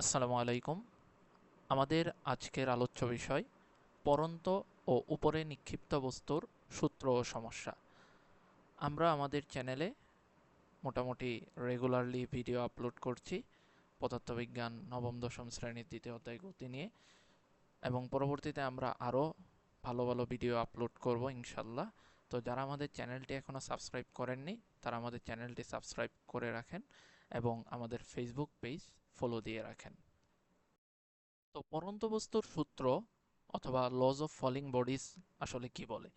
আসসালামু আলাইকুম। আমাদের আজকের আলোচ্য বিষয়, পরন্ত ও উপরে নিক্ষিপ্ত বস্তুর সূত্র ও সমস্যা। আমরা আমাদের চ্যানেলে মোটামুটি রেগুলারলি ভিডিও আপলোড করছি, পদার্থবিজ্ঞান নবম, দশম শ্রেণির দ্বিতীয় অধ্যায় গতি নিয়ে, এবং পরবর্তীতে আমরা আরও ভালো ভালো ভিডিও আপলোড করব ইনশাল্লাহ। তো যারা আমাদের চ্যানেলটি এখনও সাবস্ক্রাইব করেননি, তারা আমাদের চ্যানেলটি সাবস্ক্রাইব করে রাখেন, এবং আমাদের ফেসবুক পেজ ফলো দিয়ে রাখেন। তো পরন্ত বস্তুর সূত্র অথবা লজ অফ ফলিং বডিজ আসলে কি বলে?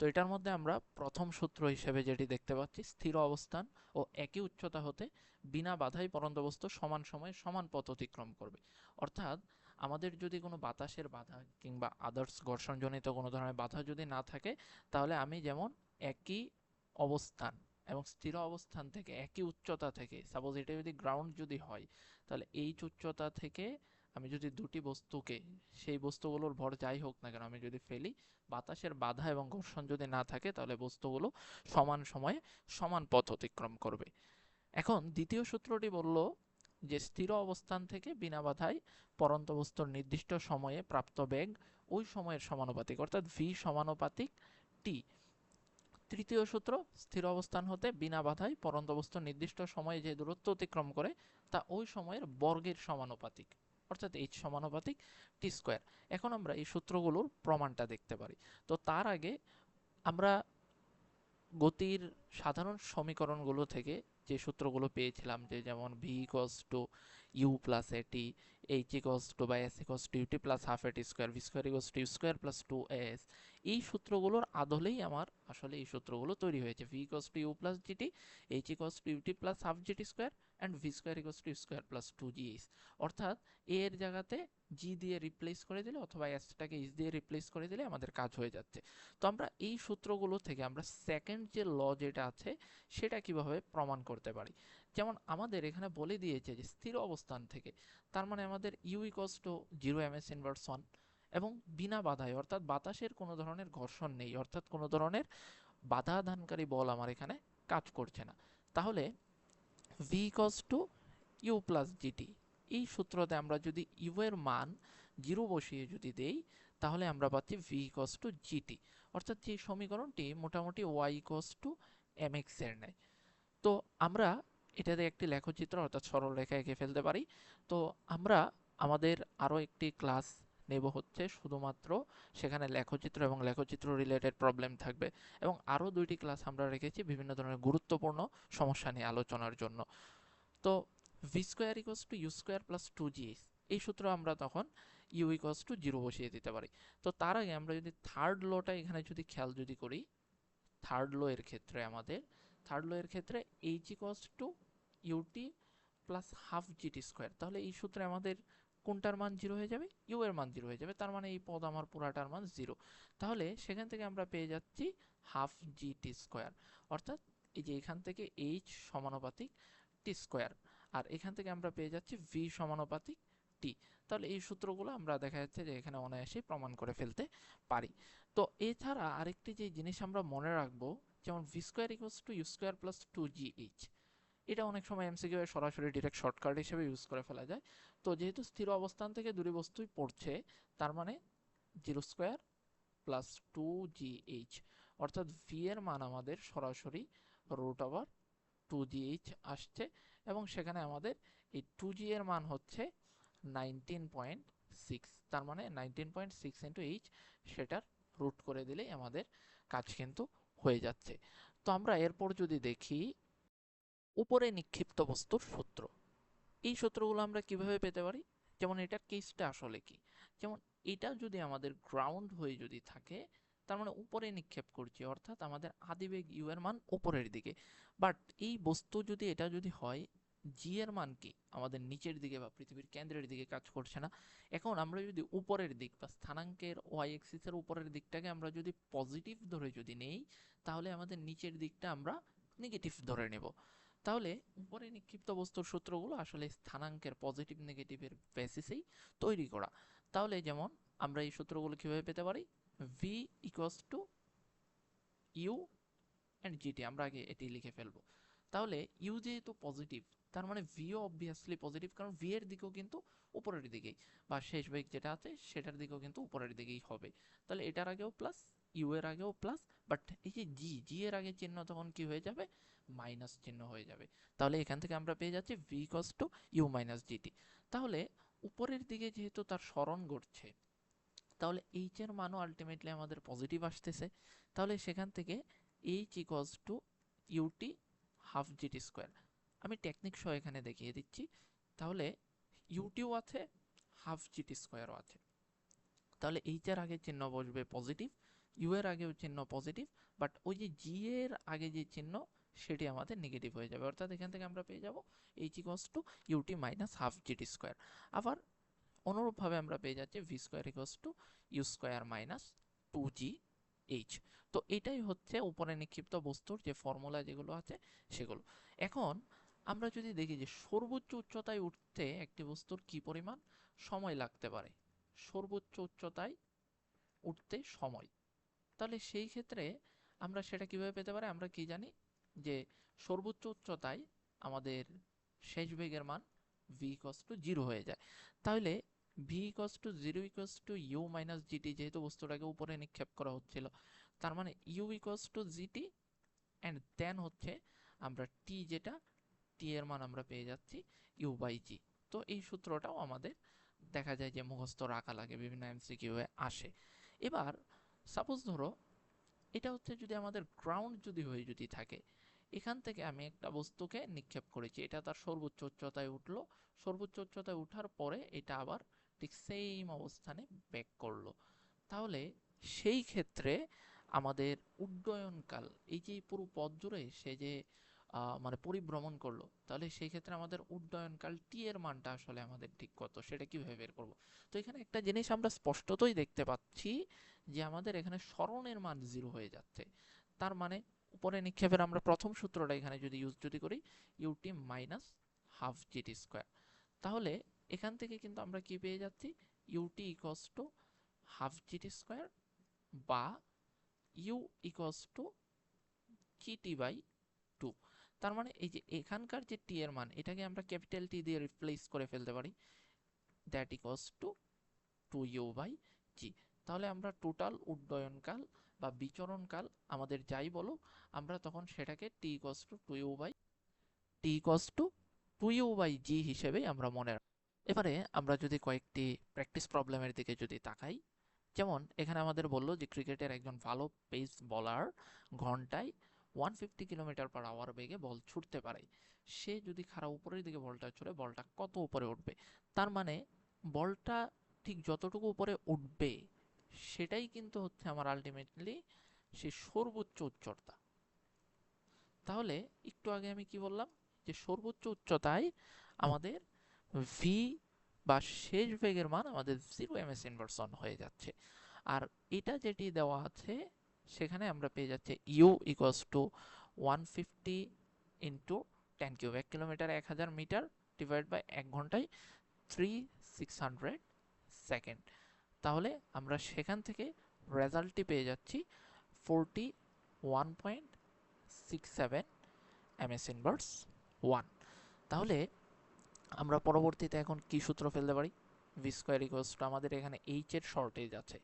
তো এটার মধ্যে আমরা প্রথম সূত্র হিসেবে যেটি দেখতে পাচ্ছি, স্থির অবস্থান ও একই উচ্চতা হতে বিনা বাধাই পরন্ত বস্তু সমান সময়ে সমান পথ অতিক্রম করবে। অর্থাৎ আমাদের যদি কোনো বাতাসের বাধা কিংবা আদার্স ঘর্ষণজনিত কোনো ধরনের বাধা যদি না থাকে, তাহলে আমি যেমন একই অবস্থান এবং স্থির অবস্থান থেকে, একই উচ্চতা থেকে সাপোজ এটা যদি গ্রাউন্ড যদি হয়, তাহলে এইচ উচ্চতা থেকে আমি যদি দুটি বস্তুকে, সেই বস্তুগুলোর ভর যাই হোক না কেন, আমি যদি ফেলি, বাতাসের বাধা এবং ঘর্ষণ যদি না থাকে, তাহলে বস্তুগুলো সমান সময়ে সমান পথ অতিক্রম করবে। এখন দ্বিতীয় সূত্রটি বলল যে, স্থির অবস্থান থেকে বিনা বাধায় পরন্ত বস্তুর নির্দিষ্ট সময়ে প্রাপ্ত বেগ ওই সময়ের সমানুপাতিক, অর্থাৎ ভি সমানুপাতিক টি তৃতীয় সূত্র, স্থির অবস্থান হতে বিনা বাধায় পরন্ত বস্তু নির্দিষ্ট সময়ে যে দূরত্ব অতিক্রম করে, তা ওই সময়ের বর্গের সমানুপাতিক, অর্থাৎ এইচ সমানুপাতিক টি স্কোয়ার এখন আমরা এই সূত্রগুলোর প্রমাণটা দেখতে পারি। তো তার আগে আমরা গতির সাধারণ সমীকরণগুলো থেকে যে সূত্রগুলো পেয়েছিলাম, যে যেমন V equals to U plus AT H equals to বা S equals to UT plus half AT square V square equals to square plus two S এই সূত্রগুলোর আদলেই আমার আসলে এই সূত্রগুলো তৈরি হয়েছে। V equals to U plus GT H equals to UT plus half GT square and V square equals to square plus two G H অর্থাৎ এর জায়গাতে জি দিয়ে রিপ্লেস করে দিলে অথবা এসটাকে ইস দিয়ে রিপ্লেস করে দিলে আমাদের কাজ হয়ে যাচ্ছে। তো আমরা এই সূত্রগুলো থেকে আমরা সেকেন্ড যে ল যেটা আছে, সেটা কীভাবে প্রমাণ করতে পারি? যেমন আমাদের এখানে বলে দিয়েছে যে স্থির অবস্থান থেকে, তার মানে আমাদের U equals to zero M S inverse one এবং বিনা বাধায়, অর্থাৎ বাতাসের কোনো ধরনের ঘর্ষণ নেই, অর্থাৎ কোনো ধরনের বাধা দানকারী বল আমার এখানে কাজ করছে না। তাহলে V equals to U plus GT এই সূত্রতে আমরা যদি ইউ এর মান জিরো বসিয়ে যদি দেই, তাহলে আমরা পাচ্ছি ভি ইকস টু জিটি অর্থাৎ যে সমীকরণটি মোটামুটি ওয়াই ইকস টু এম এক্সের নেয়। তো আমরা এটাতে একটি লেখচিত্র, অর্থাৎ সরল রেখা এঁকে ফেলতে পারি। তো আমরা আমাদের আরও একটি ক্লাস নেব হচ্ছে, শুধুমাত্র সেখানে লেখচিত্র এবং লেখচিত্র রিলেটেড প্রবলেম থাকবে এবং আরও দুইটি ক্লাস আমরা রেখেছি বিভিন্ন ধরনের গুরুত্বপূর্ণ সমস্যা নিয়ে আলোচনার জন্য। তো V square equals to U square plus two G এই সূত্র আমরা তখন ইউ ইকোয়াস টু জিরো বসিয়ে দিতে পারি। তো তার আগে আমরা যদি থার্ড লটা এখানে যদি খেয়াল যদি করি থার্ড লো এর ক্ষেত্রে আমাদের থার্ড লো এর ক্ষেত্রে H equals to UT plus half GT square তাহলে এই সূত্রে আমাদের কোনটার মান জিরো হয়ে যাবে? ইউ এর মান জিরো হয়ে যাবে। তার মানে এই পদ আমার পুরাটার মান জিরো তাহলে সেখান থেকে আমরা পেয়ে যাচ্ছি হাফ জিটি স্কোয়ার অর্থাৎ এই যে এখান থেকে এইচ সমানুপাতিক টি স্কোয়ার আর এখান থেকে আমরা পেয়ে যাচ্ছি ভি সমানুপাতিক টি তাহলে এই সূত্রগুলো আমরা দেখা যাচ্ছে যে এখানে অনায়াসেই প্রমাণ করে ফেলতে পারি। তো এছাড়া আরেকটি যে জিনিস আমরা মনে রাখব, যেমন V square equals to U square plus two G H এটা অনেক সময় এমসিকিউ এর সরাসরি ডিরেক্ট শর্টকাট হিসেবে ইউজ করে ফেলা যায়। তো যেহেতু স্থির অবস্থান থেকে দূরে বস্তুই পড়ছে, তার মানে zero square plus two G H অর্থাৎ ভি এর মান আমাদের সরাসরি root over two G H আসছে এবং সেখানে আমাদের এই টু জি এর মান হচ্ছে নাইনটিন পয়েন্ট সিক্স তার মানে nineteen point six into H সেটার রুট করে দিলেই আমাদের কাজ কিন্তু হয়ে যাচ্ছে। তো আমরা এরপর যদি দেখি উপরে নিক্ষিপ্ত বস্তুর সূত্র। এই সূত্রগুলো আমরা কীভাবে পেতে পারি? যেমন এটার কেসটা আসলে কি? যেমন এটা যদি আমাদের গ্রাউন্ড হয়ে যদি থাকে, তার মানে উপরে নিক্ষেপ করছি, অর্থাৎ আমাদের আদিবেগ ইউ এর মান উপরের দিকে। বাট এই বস্তু যদি, এটা যদি হয় জি এর মান কি? আমাদের নিচের দিকে বা পৃথিবীর কেন্দ্রের দিকে কাজ করছে না। এখন আমরা যদি উপরের দিক বা স্থানাঙ্কের ওয়াই এক্সিসের উপরের দিকটাকে আমরা যদি পজিটিভ ধরে যদি নেই, তাহলে আমাদের নিচের দিকটা আমরা নেগেটিভ ধরে নেব। তাহলে উপরে নিক্ষিপ্ত বস্তুর সূত্রগুলো আসলে স্থানাঙ্কের পজিটিভ নেগেটিভের বেসিসেই তৈরি করা। তাহলে যেমন আমরা এই সূত্রগুলো কীভাবে পেতে পারি? V equals to U and GT আমরা আগে এটি লিখে ফেলব। তাহলে ইউ যেহেতু পজিটিভ তার মানে ভিও অবভিয়াসলি পজিটিভ কারণ ভি এর দিকেও কিন্তু উপরের দিকেই, বা শেষ বেগ যেটা আছে সেটার দিকেও কিন্তু উপরের দিকেই হবে। তাহলে এটার আগেও প্লাস ইউ এর আগেও প্লাস বাট এই যে জি জি এর আগে চিহ্ন তখন কি হয়ে যাবে? মাইনাস চিহ্ন হয়ে যাবে। তাহলে এখান থেকে আমরা পেয়ে যাচ্ছি V equals to U minus GT তাহলে উপরের দিকে যেহেতু তার স্মরণ ঘটছে, তাহলে এইচ এর মানও আলটিমেটলি আমাদের পজিটিভ আসতেছে। তাহলে সেখান থেকে H equals to UT half GT square আমি টেকনিক সহ এখানে দেখিয়ে দিচ্ছি। তাহলে ইউটিও আছে হাফ জিটি স্কোয়ারও আছে। তাহলে এইচ এর আগে চিহ্ন বসবে পজিটিভ ইউ এর আগেও চিহ্ন পজিটিভ বাট ওই যে জি এর আগে যে চিহ্ন, সেটি আমাদের নেগেটিভ হয়ে যাবে। অর্থাৎ এখান থেকে আমরা পেয়ে যাব H equals to UT minus half GT square আবার অনুরূপভাবে আমরা পেয়ে যাচ্ছি V square equals to U square minus two G H তো এটাই হচ্ছে উপরে নিক্ষিপ্ত বস্তুর যে ফর্মুলা যেগুলো আছে, সেগুলো। এখন আমরা যদি দেখি যে সর্বোচ্চ উচ্চতায় উঠতে একটি বস্তুর কি পরিমাণ? সময় লাগতে পারে। সর্বোচ্চ উচ্চতায় উঠতে সময়। তাহলে সেই ক্ষেত্রে আমরা সেটা কীভাবে পেতে পারি? আমরা কি জানি যে সর্বোচ্চ উচ্চতায় আমাদের শেষ বেগের মান ভি ইকস টু জিরো হয়ে যায়। তাহলে V equals to zero equals to U minus GT যেহেতু বস্তুটাকে উপরে নিক্ষেপ করা হচ্ছিল, তার মানে U equals to GT and then হচ্ছে আমরা টি যেটা টি এর মান আমরা পেয়ে যাচ্ছি ইউ বাই জি তো এই সূত্রটাও আমাদের দেখা যায় যে মুখস্থ রাখা লাগে, বিভিন্ন এমসিকিউ আসে। এবার সাপোজ ধরো, এটা হচ্ছে যদি আমাদের গ্রাউন্ড যদি হয়ে যদি থাকে, এখান থেকে আমি একটা বস্তুকে নিক্ষেপ করেছি। এটা তার সর্বোচ্চ উচ্চতায় উঠল। সর্বোচ্চ উচ্চতায় উঠার পরে এটা আবার ঠিক সেম অবস্থানে ব্যাক করল। তাহলে সেই ক্ষেত্রে আমাদের উড্ডয়নকাল, এই যে পুরো পথ জুড়ে সে যে মানে পরিভ্রমণ করল, তাহলে সেই ক্ষেত্রে আমাদের উড্ডয়নকাল টি এর মানটা আসলে আমাদের ঠিক কত, সেটা কীভাবে বের করব? তো এখানে একটা জিনিস আমরা স্পষ্টতই দেখতে পাচ্ছি যে আমাদের এখানে স্মরণের মান জিরো হয়ে যাচ্ছে। তার মানে উপরে নিক্ষেপের আমরা প্রথম সূত্রটা এখানে যদি ইউজ যদি করি UT minus half GT square তাহলে এখান থেকে কিন্তু আমরা কি পেয়ে যাচ্ছি? UT equals to half GT square বা U equals to GT by তার মানে এই যে এখানকার যে টি এর মান, এটাকে আমরা ক্যাপিটাল টি দিয়ে রিপ্লেস করে ফেলতে পারি। That equals to two U by G তাহলে আমরা টোটাল উড্ডয়নকাল বা বিচরণকাল আমাদের যাই বলো, আমরা তখন সেটাকে T equals to two U by T equals to two U by G হিসেবে আমরা মনে এবারে আমরা যদি কয়েকটি প্র্যাকটিস প্রবলেমের দিকে যদি তাকাই, যেমন এখানে আমাদের বলল যে ক্রিকেটের একজন ভালো পেস বলার ঘন্টায় one fifty kilometre per hour বেগে বল ছুটতে পারে। সে যদি খারাপ উপরের দিকে বলটা ছুড়ে বলটা কত উপরে উঠবে? তার মানে বলটা ঠিক যতটুকু উপরে উঠবে, সেটাই কিন্তু হচ্ছে আমার আলটিমেটলি সে সর্বোচ্চ উচ্চতা। তাহলে একটু আগে আমি কি বললাম? যে সর্বোচ্চ উচ্চতায় আমাদের ভি বা শেষ বেগের মান আমাদের জিরো এম এস ইনভার্সন হয়ে যাচ্ছে। আর এটা যেটি দেওয়া আছে সেখানে আমরা পেয়ে যাচ্ছি U equals to one fifty into ten cube এক কিলোমিটার এক হাজার মিটার ডিভাইড বাই এক ঘন্টায় থ্রি সিক্স হান্ড্রেড সেকেন্ড তাহলে আমরা সেখান থেকে রেজাল্টটি পেয়ে যাচ্ছি forty one point six seven M S inverse one তাহলে আমরা পরবর্তীতে এখন কি সূত্র ফেলতে পারি? ভি স্কোয়ার ইকোয়াস টু আমাদের এখানে এইচ এর শর্টেজ আছে।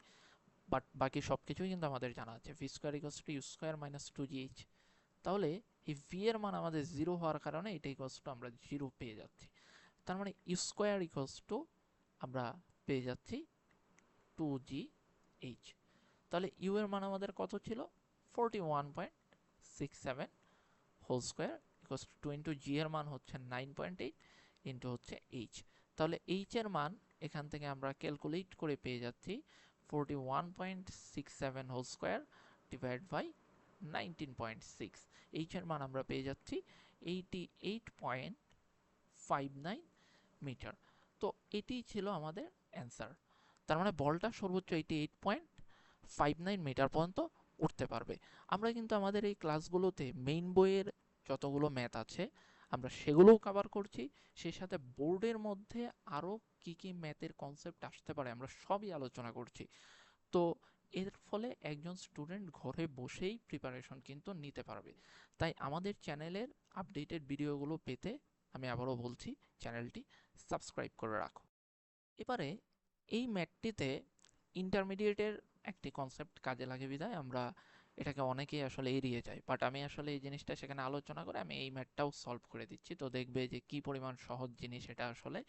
বাট বাকি সব কিছুই কিন্তু আমাদের জানা আছে। V square equals to square minus two g h তাহলে এই ভি এর মান আমাদের জিরো হওয়ার কারণে এটা ইকোয়াস টু আমরা জিরো পেয়ে যাচ্ছি। তার মানে ইউ স্কোয়ার ইকোয়াস টু আমরা পেয়ে যাচ্ছি টু জি এইচ তাহলে ইউ এর মান আমাদের কত ছিল? Forty one point six seven whole square equals to into g এর মান হচ্ছে নাইন পয়েন্ট এইট ইন্টু হচ্ছে এইচ তাহলে এইচ এর মান এখান থেকে আমরা ক্যালকুলেট করে পেয়ে যাচ্ছি forty one point six seven whole square divide by nineteen point six h এর মান আমরা পেয়ে যাচ্ছি eighty eight point five nine metre তো এটি ছিল আমাদের অ্যান্সার তার মানে বলটা সর্বোচ্চ eighty eight point five nine metre পর্যন্ত উঠতে পারবে। আমরা কিন্তু আমাদের এই ক্লাসগুলোতে মেইন বইয়ের যতগুলো ম্যাথ আছে আমরা সেগুলোও কভার করছি। সেই সাথে বোর্ডের মধ্যে আরও কি কি ম্যাথের কনসেপ্ট আসতে পারে আমরা সবই আলোচনা করছি। তো এর ফলে একজন স্টুডেন্ট ঘরে বসেই প্রিপারেশন কিন্তু নিতে পারবে। তাই আমাদের চ্যানেলের আপডেটেড ভিডিওগুলো পেতে আমি আবারও বলছি, চ্যানেলটি সাবস্ক্রাইব করে রাখো। এবারে এই ম্যাটটিতে ইন্টারমিডিয়েটের একটি কনসেপ্ট কাজে লাগে বিধায় আমরা এটাকে অনেকেই আসলে এড়িয়ে যায়। বাট আমি আসলে এই জিনিসটা সেখানে আলোচনা করে আমি এই ম্যাটটাও সলভ করে দিচ্ছি। তো দেখবে যে কি পরিমাণ সহজ জিনিস এটা আসলে।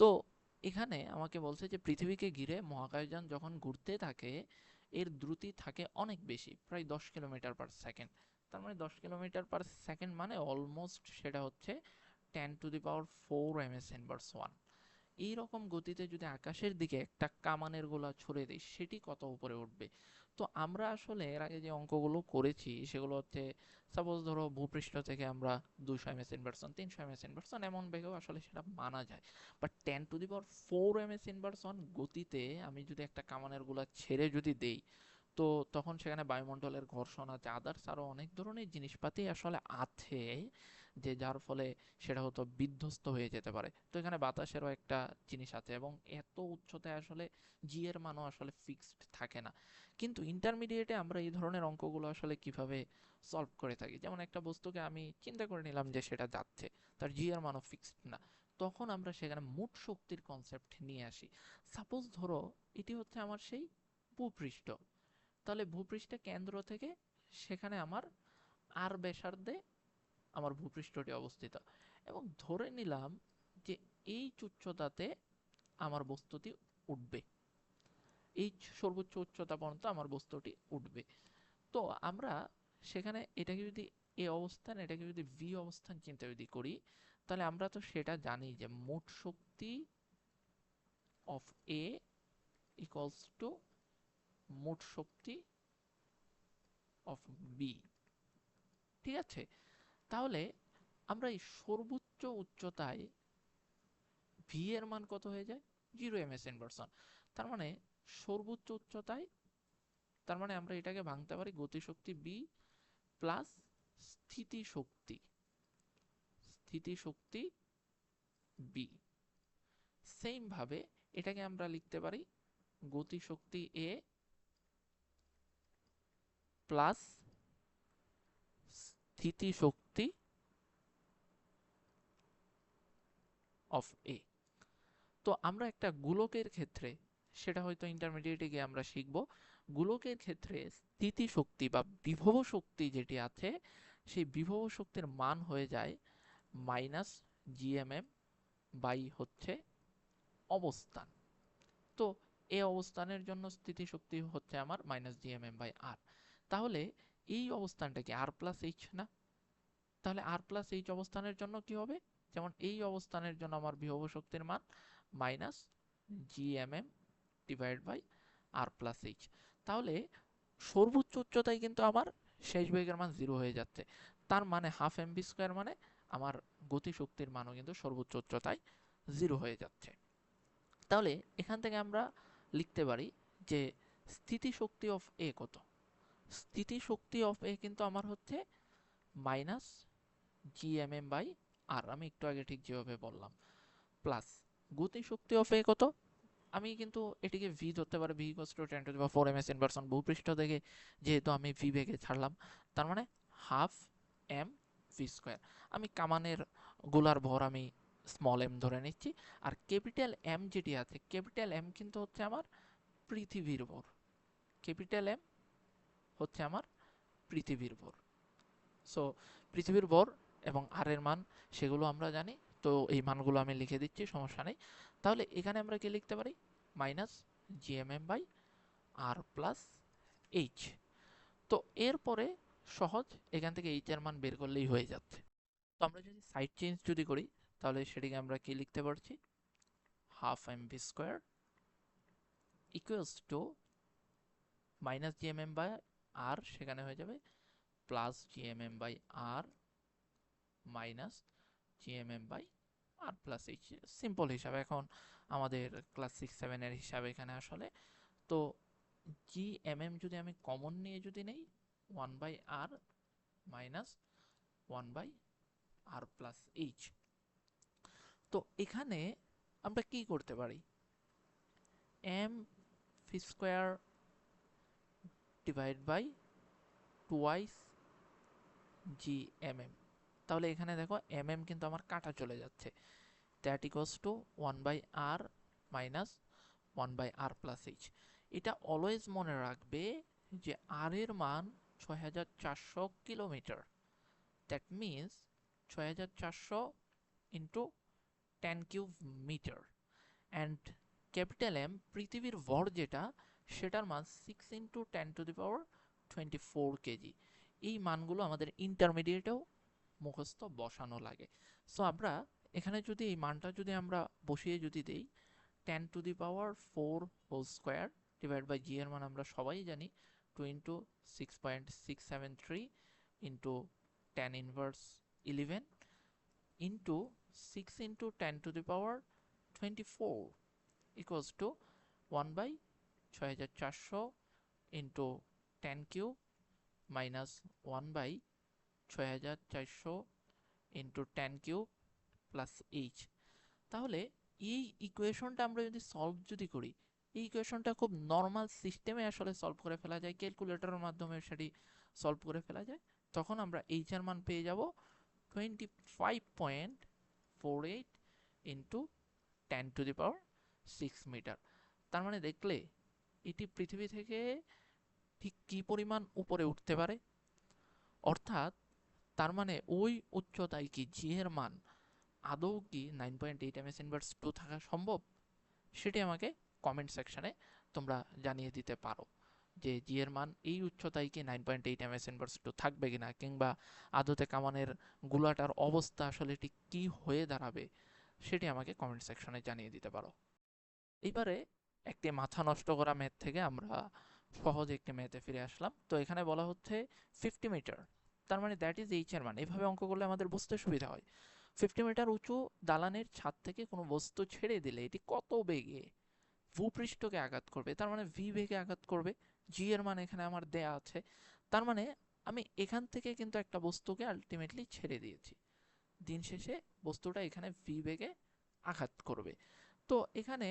তো এখানে আমাকে বলছে যে পৃথিবীকে ঘিরে মহাকাশযান যখন ঘুরতে থাকে, এর দ্রুতি থাকে অনেক বেশি, প্রায় দশ কিলোমিটার পার সেকেন্ড তার মানে দশ কিলোমিটার পার সেকেন্ড মানে অলমোস্ট সেটা হচ্ছে ten to the power four m s inverse one এইরকম গতিতে যদি আকাশের দিকে একটা কামানের গোলা ছুড়ে দিই, সেটি কত উপরে উঠবে? তো আমরা আসলে এর আগে যে অঙ্কগুলো করেছি, সেগুলো হচ্ছে সাপোজ ধরো ভূপৃষ্ঠ থেকে আমরা দুশো এম এস ইনভার্সন তিনশো এম এস ইনভার্সন এমন বেগেও আসলে সেটা মানা যায়। But ten to the power four m s inverse one গতিতে আমি যদি একটা কামানের গোলা ছেড়ে যদি দেই, তো তখন সেখানে বায়ুমণ্ডলের ঘর্ষণ আছে। আদার্স আরও অনেক ধরনের জিনিসপাতি আসলে আছে। যে যার ফলে সেটা হয়তো বিধ্বস্ত হয়ে যেতে পারে। তো এখানে বাতাসেরও একটা জিনিস আছে এবং এত উচ্চতায় আসলে জি এর মানও আসলে ফিক্সড থাকে না। কিন্তু ইন্টারমিডিয়েটে আমরা এই ধরনের অঙ্কগুলো আসলে কীভাবে সলভ করে থাকি? যেমন একটা বস্তুকে আমি চিন্তা করে নিলাম যে সেটা যাচ্ছে, তার জি এর মানও ফিক্সড না। তখন আমরা সেখানে মোট শক্তির কনসেপ্ট নিয়ে আসি। সাপোজ ধরো, এটি হচ্ছে আমার সেই ভূপৃষ্ঠ। তাহলে ভূপৃষ্ঠের কেন্দ্র থেকে সেখানে আমার আর ব্যাসার্ধে আমার ভূপৃষ্ঠটি অবস্থিত। এবং ধরে নিলাম যে এই উচ্চতাতে আমার বস্তুটি উঠবে। এই সর্বোচ্চ উচ্চতা পর্যন্ত আমার বস্তুটি উঠবে। তো আমরা সেখানে এটাকে যদি এ অবস্থান, এটাকে যদি ভি অবস্থান চিন্তা যদি করি, তাহলে আমরা তো সেটা জানি যে মোট শক্তি অফ এ ইকুয়ালস টু মোট শক্তি অফ বি ঠিক আছে? তাহলে আমরা এই সর্বোচ্চ উচ্চতায় ভি এর মান কত হয়ে যায়? জিরো এম এস ইনভার্সন তার মানে সর্বোচ্চ উচ্চতায়, তার মানে আমরা এটাকে ভাঙতে পারি গতিশক্তি বি প্লাস স্থিতিশক্তি স্থিতিশক্তি বি ভাবে এটাকে আমরা লিখতে পারি গতিশক্তি এ প্লাস স্থিতিশক্তি অফ এ তো আমরা একটা গোলকের ক্ষেত্রে, সেটা হয়তো ইন্টারমিডিয়েটে গিয়ে আমরা শিখব, গোলকের ক্ষেত্রে স্থিতিশক্তি বা বিভব শক্তি যেটি আছে, সেই বিভব শক্তির মান হয়ে যায় মাইনাস জিএমএম বাই হচ্ছে অবস্থান। তো এ অবস্থানের জন্য স্থিতিশক্তি হচ্ছে আমার মাইনাস জিএমএম বাই আর তাহলে এই অবস্থানটা কি আর প্লাস এইচ না? তাহলে আর প্লাস এইচ অবস্থানের জন্য কি হবে? যেমন এই অবস্থানের জন্য আমার বিভব শক্তির মান minus GMm divide by R plus h তাহলে সর্বোচ্চ উচ্চতায় কিন্তু আমার শেষ বেগের মান জিরো হয়ে যাচ্ছে। তার মানে হাফ এম বি স্কোয়ার মানে আমার গতিশক্তির মানও কিন্তু সর্বোচ্চ উচ্চতায় জিরো হয়ে যাচ্ছে। তাহলে এখান থেকে আমরা লিখতে পারি যে স্থিতিশক্তি অফ এ কত? স্থিতিশক্তি অফ এ কিন্তু আমার হচ্ছে মাইনাস জিএমএম বাই আর আমি একটু আগে ঠিক যেভাবে বললাম। প্লাস গতিশক্তি অফ এ কত আমি কিন্তু এটিকে ভি ধরতে পারি v equals to ten to বা four m s inverse one ভূপৃষ্ঠ থেকে যেহেতু আমি ভি বেগে ছাড়লাম, তার মানে হাফ এম ভি স্কোয়ার আমি কামানের গোলার ভর আমি স্মল এম ধরে নিচ্ছি, আর ক্যাপিটাল এম যেটি আছে ক্যাপিটাল এম কিন্তু হচ্ছে আমার পৃথিবীর ভর। ক্যাপিটাল এম হচ্ছে আমার পৃথিবীর ভর। সো পৃথিবীর ভর এবং আর এর মান, সেগুলো আমরা জানি। তো এই মানগুলো আমি লিখে দিচ্ছি, সমস্যা নেই। তাহলে এখানে আমরা কি লিখতে পারি? Minus GMm by R plus h. তো এরপরে সহজ, এখান থেকে এইচ এর মান বের করলেই হয়ে যাচ্ছে। তো আমরা যদি সাইড চেঞ্জ যদি করি, তাহলে সেটিকে আমরা কি লিখতে পারছি? Half m v square equals to minus GMm by R, সেখানে হয়ে যাবে plus GMm by R minus GMm by R plus h simple হিসাবে এখন আমাদের ক্লাস সিক্স সেভেনের হিসাবে এখানে আসলে। তো জি এম এম যদি আমি কমন নিয়ে যদি নেই one by R minus one by R plus h তো এখানে আমরা কি করতে পারি? M v square divide by twice G M m তাহলে এখানে দেখো এম এম কিন্তু আমার কাটা চলে যাচ্ছে। That equals to one by R minus one by R plus h এটা অলওয়েজ মনে রাখবে যে আর এর মান ছয় হাজার চারশো কিলোমিটার। দ্যাট মিনস ছয় হাজার চারশো into ten cube metre and capital M পৃথিবীর ভর যেটা, সেটার মান six into ten to the power twenty four kg এই মানগুলো আমাদের ইন্টারমিডিয়েটেও মুখস্থ বসানো লাগে। সো আমরা এখানে যদি এই মানটা যদি আমরা বসিয়ে যদি দেই ten to the power four whole square divide by g এর মান আমরা সবাই জানি two into six point six seven three into ten inverse eleven into six into ten to the power twenty four equals to one by ছয় হাজার চারশো into ten cube minus one by ছয় হাজার চারশো into ten cube plus h তাহলে এই ইকুয়েশনটা আমরা যদি সলভ যদি করি, এই ইকুয়েশনটা খুব নর্মাল সিস্টেমে আসলে সলভ করে ফেলা যায় ক্যালকুলেটরের মাধ্যমে সেটি সলভ করে ফেলা যায়, তখন আমরা এইচ এর মান পেয়ে যাব twenty five point four eight into ten to the power six metre তার মানে দেখলে, এটি পৃথিবী থেকে ঠিক কী পরিমাণ উপরে উঠতে পারে? অর্থাৎ তার মানে ওই উচ্চতায় কি জি এর মান আদৌ কি nine point eight m s inverse two থাকা সম্ভব? সেটি আমাকে কমেন্ট সেকশানে তোমরা জানিয়ে দিতে পারো যে জি এর মান এই উচ্চতায় কি nine point eight m s inverse two থাকবে কিনা কিংবা আদতে কামানের গুলাটার অবস্থা আসলে এটি কি হয়ে দাঁড়াবে সেটি আমাকে কমেন্ট সেকশনে জানিয়ে দিতে পারো। এবারে একটি মাথা নষ্ট করা ম্যাথ থেকে আমরা সহজ একটি ম্যাথে ফিরে আসলাম। তো এখানে বলা হচ্ছে ফিফটি মিটার তার মানে দ্যাট ইজ এইচ এর মান। এভাবে অঙ্ক করলে আমাদের বুঝতে সুবিধা হয়। ফিফটি মিটার উঁচু দালানের ছাদ থেকে কোনো বস্তু ছেড়ে দিলে এটি কত বেগে ভূপৃষ্ঠকে আঘাত করবে? তার মানে ভি বেগে আঘাত করবে। জি এর মান এখানে আমার দেয়া আছে। তার মানে আমি এখান থেকে কিন্তু একটা বস্তুকে আলটিমেটলি ছেড়ে দিয়েছি। দিন শেষে বস্তুটা এখানে ভি বেগে আঘাত করবে। তো এখানে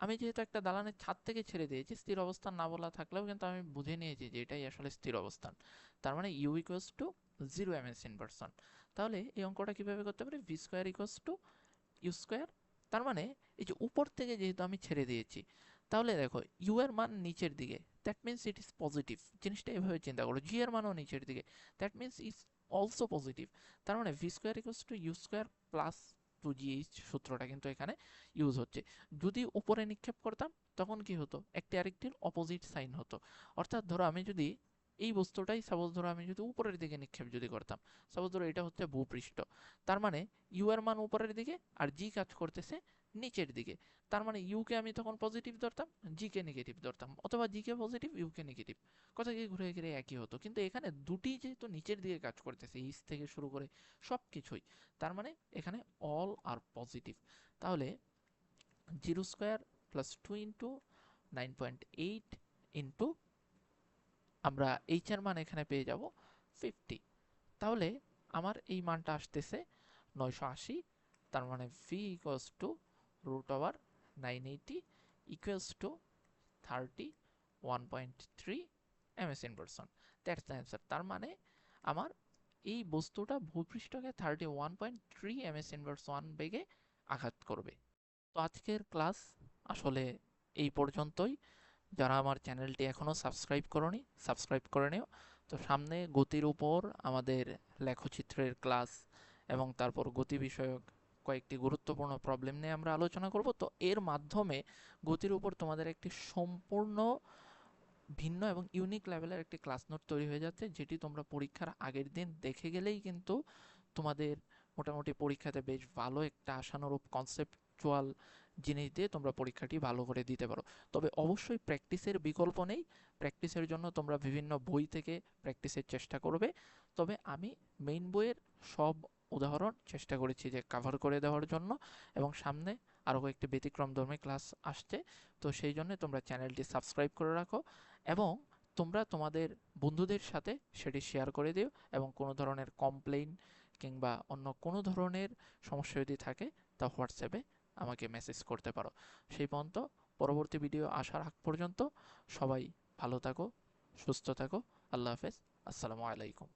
আমি যেহেতু একটা দালানের ছাদ থেকে ছেড়ে দিয়েছি, স্থির অবস্থান না বলা থাকলেও কিন্তু আমি বুঝে নিয়েছি যে এটাই আসলে স্থির অবস্থান। তার মানে u equals to zero m s inverse one তাহলে এই অঙ্কটা কীভাবে করতে পারি? V square equals to u square তার মানে এই যে উপর থেকে যেহেতু আমি ছেড়ে দিয়েছি, তাহলে দেখো ইউ এর মান নিচের দিকে। That means it is positive জিনিসটা এভাবে চিন্তা করো জি এর মানও নিচের দিকে। That means is also positive তার মানে v square equals to u square plus two g h সূত্রটা কিন্তু এখানে ইউজ হচ্ছে। যদি উপরে নিক্ষেপ করতাম, তখন কি হতো? একটি আরেকটির অপোজিট সাইন হতো। অর্থাৎ ধরো আমি যদি এই বস্তুটাই সাপোজ ধরো আমি যদি উপরের দিকে নিক্ষেপ যদি করতাম সাপোজ ধরো এটা হচ্ছে ভূপৃষ্ঠ। তার মানে ইউ এর মান উপরের দিকে আর জি কাজ করতেছে নিচের দিকে। তার মানে ইউকে আমি তখন পজিটিভ ধরতাম জিকে নেগেটিভ ধরতাম, অথবা জিকে পজিটিভ ইউকে নেগেটিভ কথা কি ঘুরে ঘিরে একই হতো। কিন্তু এখানে দুটি যেহেতু নিচের দিকে কাজ করতেছে ইস থেকে শুরু করে সব কিছুই তার মানে এখানে অল আর পজিটিভ তাহলে zero square plus two into nine point eight into আমরা এইচ এর মান এখানে পেয়ে যাব ফিফটি তাহলে আমার এই মানটা আসতেছে নয়শো আশি, তার মানে v equals to two thirty one point three m s inverse one that's the answer তার মানে আমার এই বস্তুটা ভূপৃষ্ঠকে thirty one point three m s inverse one বেগে আঘাত করবে তো আজকের ক্লাস আসলে এই পর্যন্তই যারা আমার চ্যানেলটি এখনও সাবস্ক্রাইব করনি সাবস্ক্রাইব করে নিও তো সামনে গতির উপর আমাদের লেখচিত্রের ক্লাস এবং তারপর গতি বিষয়ক কয়েকটি গুরুত্বপূর্ণ প্রবলেম নিয়ে আমরা আলোচনা করব। তো এর মাধ্যমে গতির উপর তোমাদের একটি সম্পূর্ণ ভিন্ন এবং ইউনিক লেভেলের একটি ক্লাস নোট তৈরি হয়ে যাচ্ছে, যেটি তোমরা পরীক্ষার আগের দিন দেখে গেলেই কিন্তু তোমাদের মোটামুটি পরীক্ষাতে বেশ ভালো একটা আশানুরূপ কনসেপচুয়াল জিনিস দিয়ে তোমরা পরীক্ষাটি ভালো করে দিতে পারো। তবে অবশ্যই প্র্যাকটিসের বিকল্প নেই। প্র্যাকটিসের জন্য তোমরা বিভিন্ন বই থেকে প্র্যাকটিসের চেষ্টা করবে। তবে আমি মেইন বইয়ের সব উদাহরণ চেষ্টা করেছি যে কাভার করে দেওয়ার জন্য এবং সামনে আরও কয়েকটি ব্যতিক্রম ব্যতিক্রমধর্মী ক্লাস আসছে। তো সেই জন্য তোমরা চ্যানেলটি সাবস্ক্রাইব করে রাখো এবং তোমরা তোমাদের বন্ধুদের সাথে সেটি শেয়ার করে দিও এবং কোনো ধরনের কমপ্লেইন কিংবা অন্য কোনো ধরনের সমস্যা যদি থাকে তা হোয়াটসঅ্যাপে আমাকে মেসেজ করতে পারো। সেই পর্যন্ত পরবর্তী ভিডিও আসার আগ পর্যন্ত সবাই ভালো থাকো, সুস্থ থাকো। আল্লাহ হাফেজ। আসসালামু আলাইকুম।